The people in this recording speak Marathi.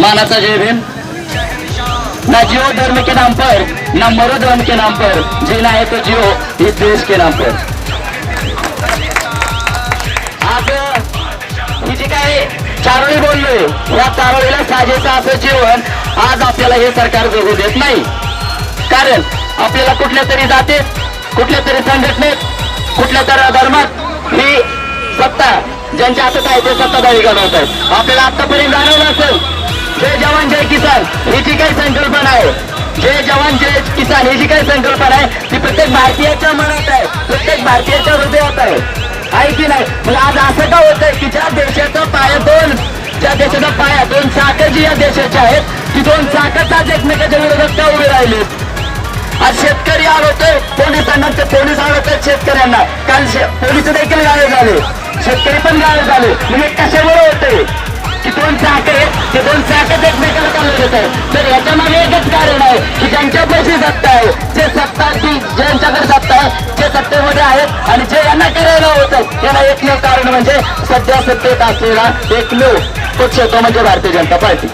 मानाचा जय भीम. ना जियो धर्म के नाम पर ना मरो धर्म के नाम पर जीना है तो जियो इस देश के नाम पर. आज ही जी काय चारोळी बोललोय या चारोळीला साजेचं असं जीवन आज आपल्याला हे सरकार जगू देत नाही. कारण आपल्याला कुठल्या तरी जातीत कुठल्या तरी संघटनेत कुठल्या तरी धर्मात ही सत्ता ज्यांच्या हातात आहे ते सत्ताधारी घडवत आहेत आपल्याला आतापर्यंत जाणवलं असेल जय जवान जय किसान. ही जी काही संकल्पना आहे जय जवान जय किसान. ही जी काही संकल्पना आहे ती प्रत्येक भारतीयाच्या मनात आहे. प्रत्येक भारतीयाच्या हृदयात आहे. आहे की नाही? मग आज असं का होत आहे की ज्या देशाचा पाया दोन ज्या देशाचा पाया दोन चाक जी या देशाच्या आहेत ती दोन चाकच आज एकमेकाच्या विरोधात का उभे राहिलेत? आज शेतकरी आरोपतोय पोलिसांना ते पोलीस आरोपतात शेतकऱ्यांना. काल पोलीस देखील गावे झाले. शेतकरी पण गावे झाले. म्हणजे कशामुळे ते दोन चाकच एकमेकाला चालू देत आहेत तर याच्या मागे एकच कारण आहे की ज्यांच्या पैसे सत्ता आहे जे सत्ता ती ज्यांच्याकडे सत्ता आहे ते सत्तेमध्ये आहेत आणि जे यांना करायला होतं याला एकमेव कारण म्हणजे सध्या सत्तेत असलेला एकमेव पक्ष तो म्हणजे भारतीय जनता पार्टी.